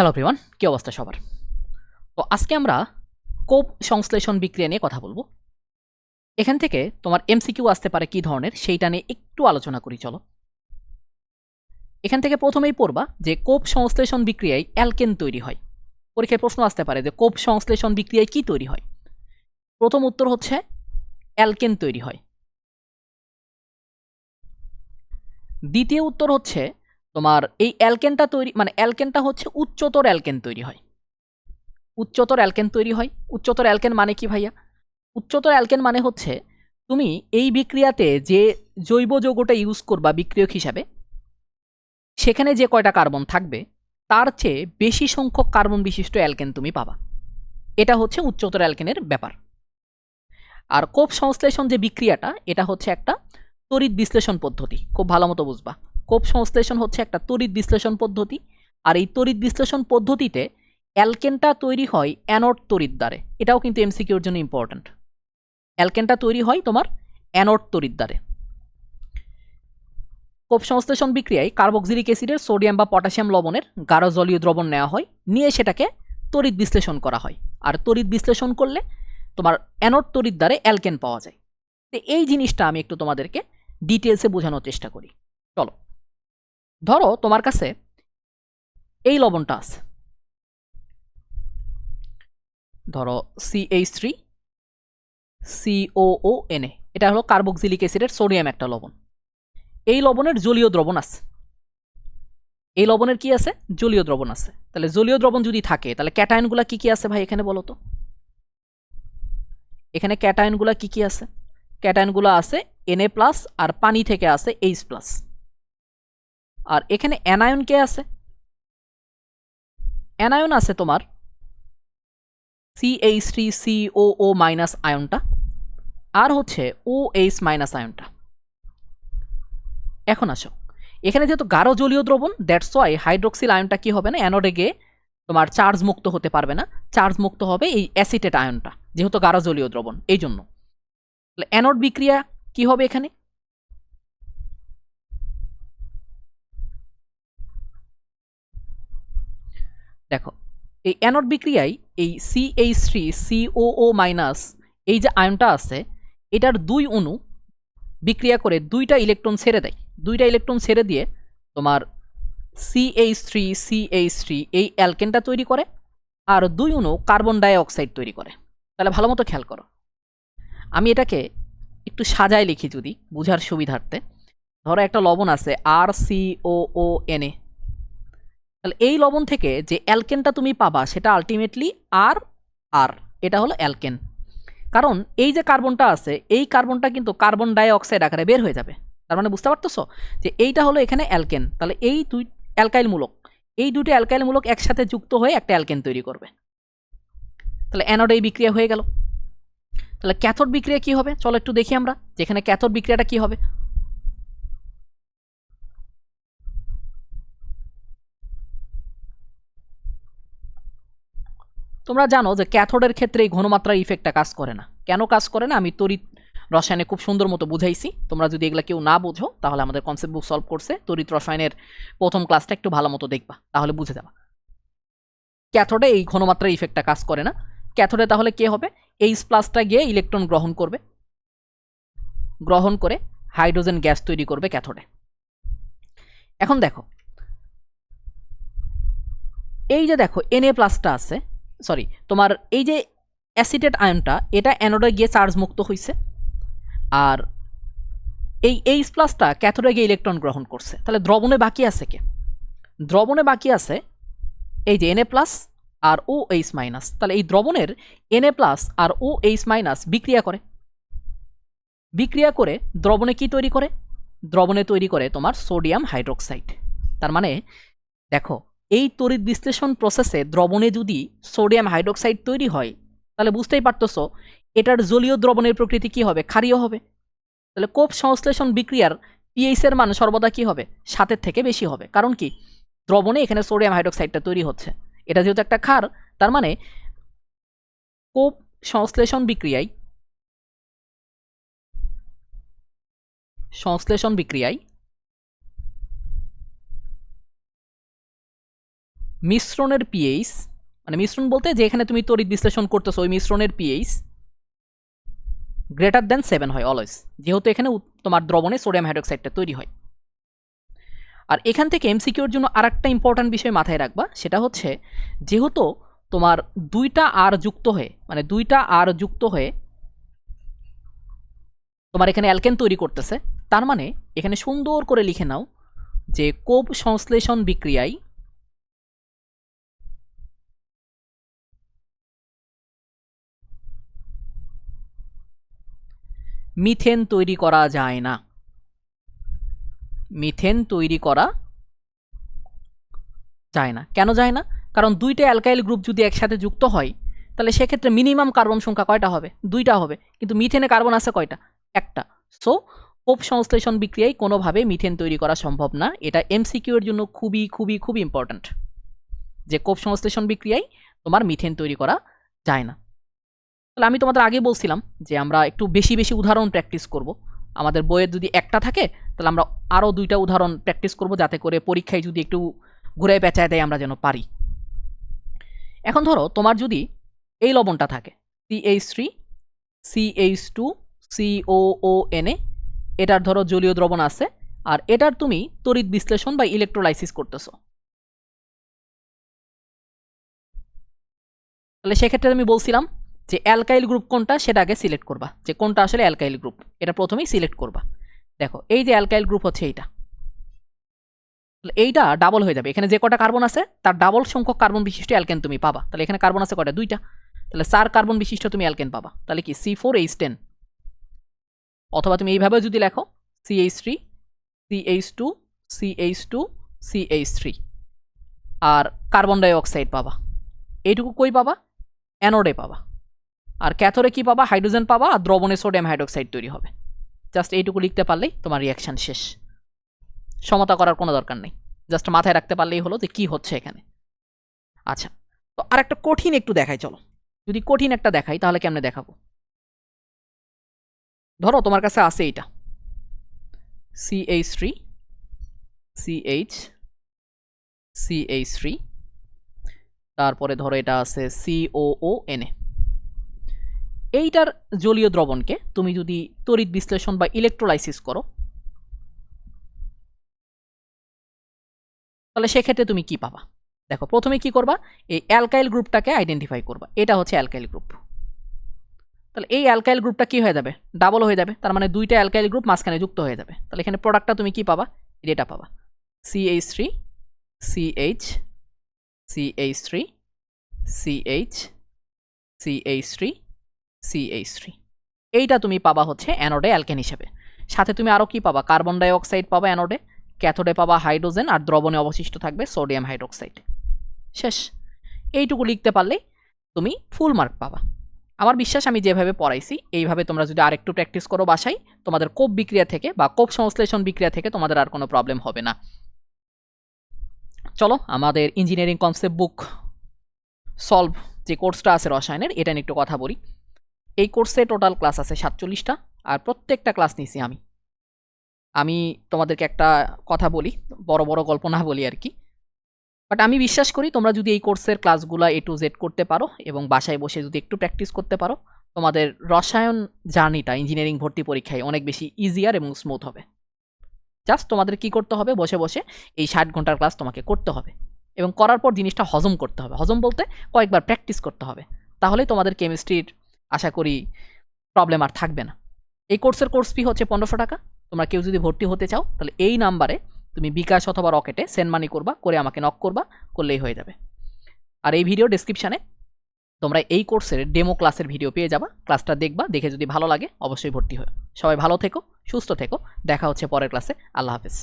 Hello Priyan কী অবস্থা সবার? তো আজকে আমরা কোপ সংশ্লেষণ বিক্রিয়া নিয়ে কথা বলব। এখান থেকে তোমার এমসিকিউ আসতে পারে কী ধরনের সেইটা নিয়ে একটু আলোচনা করি, চলো। এখান থেকে প্রথমেই পড়বা যে কোপ সংশ্লেষণ বিক্রিয়ায় অ্যালকেন তৈরি হয়। পরীক্ষায় প্রশ্ন আসতে পারে যে কোপ সংশ্লেষণ বিক্রিয়ায় কি তৈরি হয়? প্রথম উত্তর হচ্ছে অ্যালকেন তৈরি হয়। দ্বিতীয় উত্তর হচ্ছে তোমার এই অ্যালকেনটা তৈরি মানে অ্যালকেনটা হচ্ছে উচ্চতর অ্যালকেন তৈরি হয়। উচ্চতর অ্যালকেন তৈরি হয়। উচ্চতর অ্যালকেন মানে কি ভাইয়া? উচ্চতর অ্যালকেন মানে হচ্ছে তুমি এই বিক্রিয়াতে যে জৈব যৌগটা ইউজ করবা বিক্রিয়ক হিসাবে, সেখানে যে কয়টা কার্বন থাকবে, তার চেয়ে বেশি সংখ্যক কার্বন বিশিষ্ট অ্যালকেন তুমি পাবা। এটা হচ্ছে উচ্চতর অ্যালকেনের ব্যাপার। আর কোপ সংশ্লেষণ যে বিক্রিয়াটা, এটা হচ্ছে একটা তড়িৎ বিশ্লেষণ পদ্ধতি। খুব ভালো মতো বুঝবা। কোপ সংশ্লেষণ হচ্ছে একটা তড়িৎ বিশ্লেষণ পদ্ধতি। আর এই তড়িৎ বিশ্লেষণ পদ্ধতিতে অ্যালকেনটা তৈরি হয় অ্যানোড তড়িৎ দ্বারে। এটাও কিন্তু এমসিকিউর জন্য ইম্পর্ট্যান্ট অ্যালকেনটা তৈরি হয় তোমার অ্যানোড তড়িৎ দ্বারে। কোপ সংশ্লেষণ বিক্রিয়ায় কার্বক্সিলিক অ্যাসিডের সোডিয়াম বা পটাশিয়াম লবণের গাঢ় জলীয় দ্রবণ নেওয়া হয়। নিয়ে সেটাকে তড়িৎ বিশ্লেষণ করা হয়। আর তড়িৎ বিশ্লেষণ করলে তোমার অ্যানোড তড়িৎ দ্বারে অ্যালকেন পাওয়া যায়। তো এই জিনিসটা আমি একটু তোমাদেরকে ডিটেলসে বোঝানোর চেষ্টা করি। চলো। ধরো তোমার কাছে এই লবণটা আছে। ধরো সিএইচ থ্রি সিওও এনএ এটা হলো কার্বক্সিলিক অ্যাসিডের সোডিয়াম একটা লবণ। এই লবণের জলীয় দ্রবণ আছে। এই লবণের কি আছে? জলীয় দ্রবণ আছে। তাহলে জলীয় দ্রবণ যদি থাকে, তাহলে ক্যাটায়নগুলা কি কি আছে ভাই এখানে বলো তো? এখানে ক্যাটায়নগুলা কি কি আছে? ক্যাটায়নগুলো আছে এনএ প্লাস আর পানি থেকে আছে এইচ প্লাস আর এখানে অ্যানায়ন কে আছে? অ্যানায়ন আছে তোমার CH three C O O minus আয়নটা আর হচ্ছে ও এইচ মাইনাস আয়নটা এখন আসো। এখানে যেহেতু গাঢ় জলীয় দ্রবণ দ্যাটস ওয়াই হাইড্রোক্সিল আয়নটা কি হবে না? অ্যানোডে গিয়ে তোমার চার্জ মুক্ত হতে পারবে না। চার্জ মুক্ত হবে এই অ্যাসিটেট আয়নটা যেহেতু গাঢ় জলীয় দ্রবণ এই জন্য অ্যানোড বিক্রিয়া কি হবে এখানে? দেখো, এই অ্যানোড বিক্রিয়ায় এই C CH three COO minus এই যে আয়নটা আছে, এটার দুই অণু বিক্রিয়া করে দুইটা ইলেকট্রন ছেড়ে দেয়। দুইটা ইলেকট্রন ছেড়ে দিয়ে তোমার সিএইচ থ্রি সিএইচ থ্রি এই অ্যালকেনটা তৈরি করে আর দুই অণু কার্বন ডাই অক্সাইড তৈরি করে। তাহলে ভালো মতো খেয়াল করো। আমি এটাকে একটু সাজায় লিখি যদি, বুঝার সুবিধার্থে। ধরো একটা লবণ আছে আর সি ও ও এন এ তাহলে এই লবণ থেকে যে অ্যালকেনটা তুমি পাবা, সেটা আলটিমেটলি আর আর এটা হলো অ্যালকেন। কারণ এই যে কার্বনটা আছে, এই কার্বনটা কিন্তু কার্বন ডাই অক্সাইড আকারে বের হয়ে যাবে। তার মানে বুঝতে পারতেছো? যে এইটা হলো এখানে অ্যালকেন। তাহলে এই দুই অ্যালকাইলমূলক, এই দুটো অ্যালকাইলমূলক একসাথে যুক্ত হয়ে একটা অ্যালকেন তৈরি করবে। তাহলে অ্যানোড এই বিক্রিয়া হয়ে গেল। তাহলে ক্যাথোড বিক্রিয়া কি হবে? চলো একটু দেখি আমরা যেখানে ক্যাথোড বিক্রিয়াটা কি হবে? তোমরা জানো যে ক্যাথোডের ক্ষেত্রে এই ঘনমাত্রার ইফেক্টটা কাজ করে না। কেন কাজ করে না? আমি তড়িৎ রসায়নে খুব সুন্দর মতো বুঝাইছি। তোমরা যদি এগুলো কেউ না বোঝো, তাহলে আমাদের কনসেপ্ট বুক সলভ করছে। তড়িৎ রসায়নের প্রথম ক্লাসটা একটু ভালো মতো দেখবা, তাহলে বুঝে যাবা। ক্যাথোডে এই ঘনমাত্রার ইফেক্টটা কাজ করে না। ক্যাথোডে তাহলে কে হবে? এইচ প্লাসটা গিয়ে ইলেকট্রন গ্রহণ করবে। গ্রহণ করে হাইড্রোজেন গ্যাস তৈরি করবে ক্যাথোডে। এখন দেখো, এই যে দেখো এন এ প্লাসটা আছে। সরি তোমার এই যে অ্যাসিটেট আয়নটা এটা অ্যানোডে গিয়ে চার্জ মুক্ত হয়েছে আর এই এইচ প্লাসটা ক্যাথোডে গিয়ে ইলেকট্রন গ্রহণ করছে। তাহলে দ্রবণে বাকি আছে কে? দ্রবণে বাকি আছে এই যে এনএ প্লাস আর ও এইচ মাইনাস তাহলে এই দ্রবণের এনএ প্লাস আর ও এইচ মাইনাস বিক্রিয়া করে। বিক্রিয়া করে দ্রবণে কি তৈরি করে? দ্রবণে তৈরি করে তোমার সোডিয়াম হাইড্রোক্সাইড তার মানে দেখো এই তড়িৎ বিশ্লেষণ প্রসেসে দ্রবণে যদি সোডিয়াম হাইড্রোক্সাইড তৈরি হয়, তাহলে বুঝতেই পারতেছো এটার জলীয় দ্রবণের প্রকৃতি কি হবে? ক্ষারীয় হবে। তাহলে কোপ সংশ্লেষণ বিক্রিয়ার পিএইচ এর মান সর্বদা কি হবে? সাতের থেকে বেশি হবে। কারণ কি? দ্রবণে এখানে সোডিয়াম হাইড্রোক্সাইডটা তৈরি হচ্ছে। এটা যেহেতু একটা ক্ষার, তার মানে কোপ সংশ্লেষণ বিক্রিয়ায় সংশ্লেষণ বিক্রিয়ায় মিশ্রণের পিএইচ মানে মিশ্রণ বলতে যেখানে তুমি তড়িৎ বিশ্লেষণ করতেছো, ওই মিশ্রণের পিএইচ গ্রেটার দেন সেভেন হয় অলওয়েজ যেহেতু এখানে তোমার দ্রবণে সোডিয়াম হাইড্রোক্সাইডটা তৈরি হয়। আর এখান থেকে এমসিকিউর জন্য আর একটা ইম্পর্ট্যান্ট বিষয় মাথায় রাখবা, সেটা হচ্ছে যেহেতু তোমার দুইটা আর যুক্ত হয়ে মানে দুইটা আর যুক্ত হয়ে তোমার এখানে অ্যালকেন তৈরি করতেছে, তার মানে এখানে সুন্দর করে লিখে নাও যে কোপ সংশ্লেষণ বিক্রিয়ায় মিথেন তৈরি করা যায় না। মিথেন তৈরি করা যায় না। কেন যায় না? কারণ দুইটা অ্যালকাইল গ্রুপ যদি একসাথে যুক্ত হয়, তাহলে সেক্ষেত্রে মিনিমাম কার্বন সংখ্যা কয়টা হবে? দুইটা হবে। কিন্তু মিথেনে কার্বন আছে কয়টা? একটা। সো কোপ সংশ্লেষণ বিক্রিয়ায় কোনোভাবে মিথেন তৈরি করা সম্ভব না। এটা এমসিকিউ এর জন্য খুবই খুবই খুবই ইম্পর্ট্যান্ট যে কোপ সংশ্লেষণ বিক্রিয়ায় তোমার মিথেন তৈরি করা যায় না। তাহলে আমি তোমাদের আগে বলছিলাম যে আমরা একটু বেশি বেশি উদাহরণ প্র্যাকটিস করব। আমাদের বইয়ের যদি একটা থাকে, তাহলে আমরা আরও দুইটা উদাহরণ প্র্যাকটিস করব যাতে করে পরীক্ষায় যদি একটু ঘুরে পেঁচায় দেয় আমরা যেন পারি। এখন ধরো তোমার যদি এই লবণটা থাকে CH three CH two COO NA এটার ধরো জলীয় দ্রবণ আছে, আর এটার তুমি তড়িৎ বিশ্লেষণ বা ইলেকট্রোলাইসিস করতেছো। তাহলে সেক্ষেত্রে আমি বলছিলাম যে অ্যালকাইল গ্রুপ কোনটা, সেটা আগে সিলেক্ট করবা। যে কোনটা আসলে অ্যালকাইল গ্রুপ, এটা প্রথমেই সিলেক্ট করবা। দেখো, এই যে অ্যালকাইল গ্রুপ হচ্ছে এইটা। এইটা ডাবল হয়ে যাবে। এখানে যে কটা কার্বন আছে, তার ডাবল সংখ্যক কার্বন বিশিষ্ট অ্যালকেন তুমি পাবা। তাহলে এখানে কার্বন আছে কটা দুইটা। তাহলে চার কার্বন বিশিষ্ট তুমি অ্যালকেন পাবা। তাহলে কি? C four H ten. অথবা তুমি এইভাবে যদি লেখো CH three, C H two, C H two, C H three. আর কার্বন ডাই অক্সাইড পাবা। এইটুকু কই পাবা? অ্যানোডে পাবা। আর ক্যাথোরে কি পাবা? হাইড্রোজেন পাবা আর দ্রবণে সোডিয়াম হাইড্রোক্সাইড তৈরি হবে। জাস্ট এইটুকু লিখতে পারলেই তোমার রিয়াকশান শেষ। সমতা করার কোনো দরকার নেই। জাস্ট মাথায় রাখতে পারলেই হলো যে কি হচ্ছে এখানে। আচ্ছা তো আর একটা কঠিন একটু দেখাই, চলো। যদি কঠিন একটা দেখাই, তাহলে কেমনে দেখাবো? ধরো তোমার কাছে আছে এইটা। CH three CH CH three তারপরে ধরো এটা আছে সিওও এনএ এইটার জলীয় দ্রবণকে তুমি যদি তড়িৎ বিশ্লেষণ বা ইলেকট্রোলাইসিস করো, তাহলে সেক্ষেত্রে তুমি কি পাবা? দেখো, প্রথমে কি করবা? এই অ্যালকাইল গ্রুপটাকে আইডেন্টিফাই করবা। এটা হচ্ছে অ্যালকাইল গ্রুপ। তাহলে এই অ্যালকাইল গ্রুপটা কি হয়ে যাবে? ডাবল হয়ে যাবে। তার মানে দুইটা অ্যালকাইল গ্রুপ মাঝখানে যুক্ত হয়ে যাবে। তাহলে এখানে প্রোডাক্টটা তুমি কি পাবা? এটা পাবা। CH three CH CH three CH CH three CH three এইটা তুমি পাবা হচ্ছে অ্যানোডে অ্যালকেন হিসেবে। সাথে তুমি আরও কি পাবা? কার্বন ডাই অক্সাইড পাবা অ্যানোডে ক্যাথোডে পাবা হাইড্রোজেন আর দ্রবণে অবশিষ্ট থাকবে সোডিয়াম হাইড্রোক্সাইড শেষ। এইটুকু লিখতে পারলে তুমি ফুল মার্ক পাবা। আমার বিশ্বাস, আমি যেভাবে পড়াইছি, এইভাবে তোমরা যদি আরেকটু প্র্যাকটিস করো বাসায়, তোমাদের কোপ বিক্রিয়া থেকে বা কোপ সংশ্লেষণ বিক্রিয়া থেকে তোমাদের আর কোনো প্রবলেম হবে না। চলো, আমাদের ইঞ্জিনিয়ারিং কনসেপ্ট বুক সলভ যে কোর্সটা আছে রসায়নের, এটা নিয়ে একটু কথা বলি। এই কোর্সে টোটাল ক্লাস আছে সাতচল্লিশটা, আর প্রত্যেকটা ক্লাস নিছি আমি। আমি তোমাদেরকে একটা কথা বলি, বড় বড় গল্প না বলি আর কি। বাট আমি বিশ্বাস করি তোমরা যদি এই কোর্সের ক্লাসগুলো এ টু জেড করতে পারো এবং বাসায় বসে যদি একটু প্র্যাকটিস করতে পারো, তোমাদের রসায়ন জার্নিটা ইঞ্জিনিয়ারিং ভর্তি পরীক্ষায় অনেক বেশি ইজিয়ার এবং স্মুথ হবে। জাস্ট তোমাদের কি করতে হবে? বসে বসে এই ষাট ঘণ্টার ক্লাস তোমাকে করতে হবে। এবং করার পর জিনিসটা হজম করতে হবে। হজম বলতে কয়েকবার প্র্যাকটিস করতে হবে। তাহলেই তোমাদের কেমিস্ট্রির আশা করি প্রবলেম আর থাকবে না। এই কোর্সের কোর্স ফি হচ্ছে পনেরোশো টাকা। তোমরা কেউ যদি ভর্তি হতে চাও, তাহলে এই নাম্বারে তুমি বিকাশ অথবা রকেটে সেন্ড মানি করবা, করে আমাকে নক করবা, করলেই হয়ে যাবে। আর এই ভিডিও ডিসক্রিপশানে তোমরা এই কোর্সের ডেমো ক্লাসের ভিডিও পেয়ে যাবা। ক্লাসটা দেখবা, দেখে যদি ভালো লাগে, অবশ্যই ভর্তি হয় সবাই ভালো থেকো, সুস্থ থেকো। দেখা হচ্ছে পরের ক্লাসে আল্লাহ হাফেজ।